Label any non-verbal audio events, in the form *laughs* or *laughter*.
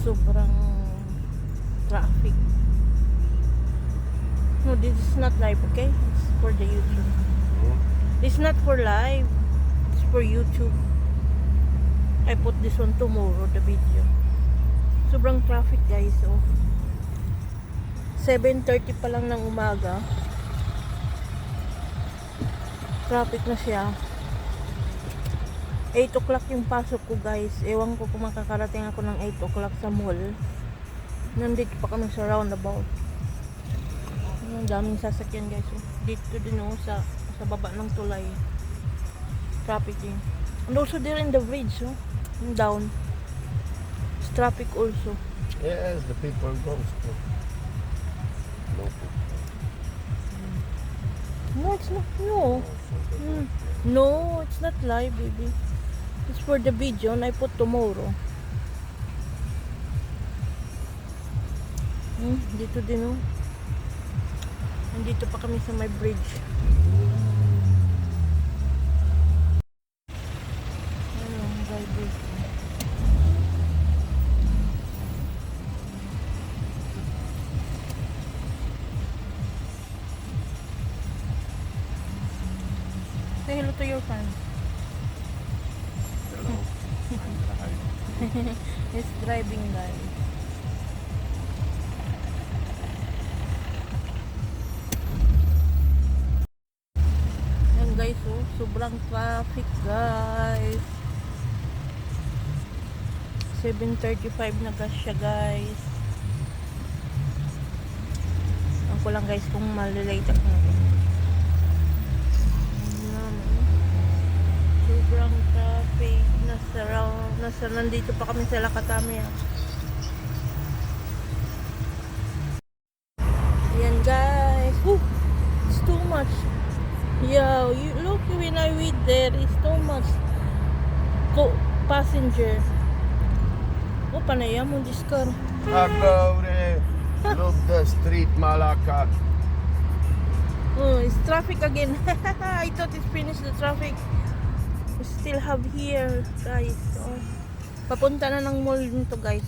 sobrang traffic. No, this is not live, okay? It's for the YouTube. It's not for live. It's for YouTube. I put this one tomorrow, the video. Sobrang traffic guys, oh. 7.30 pa lang ng umaga. Traffic na siya. 8 o'clock yung pasok ko guys. Ewan ko kung makakarating ako ng 8 o'clock sa mall. Nandito pa kami sa roundabout. Ang daming sasakyan guys. oh. Dito din oh, sa, sa baba ng tulay. Traffic din. And also there in the bridge oh. Down. It's traffic also. Yes, the people goes to. No. No, it's not. No. Hmm. No, it's not live, baby. For the video and I put tomorrow. Hmm, dito din oh. Nandito pa kami sa my bridge. Ang driveway ko. Say hello to your fans. He's driving guys. Yan guys, oh, sobrang traffic guys. 7.35 na gas siya guys. Ang ko lang guys kung malilate ako. Ayan, oh. Sobrang Nasa, raw- nasa nandito pa kami sa Lakatami. Ah. Ayan guys. Woo! It's too much. Yeah, you look when I read there, it's too much. Co passenger. Oh, panaya mo diskar. Ako, re. Look the street, Malaka. Oh, it's traffic again. *laughs* I thought it's finished the traffic. Still have here, guys. Oh. Papunta na ng mall nito, guys.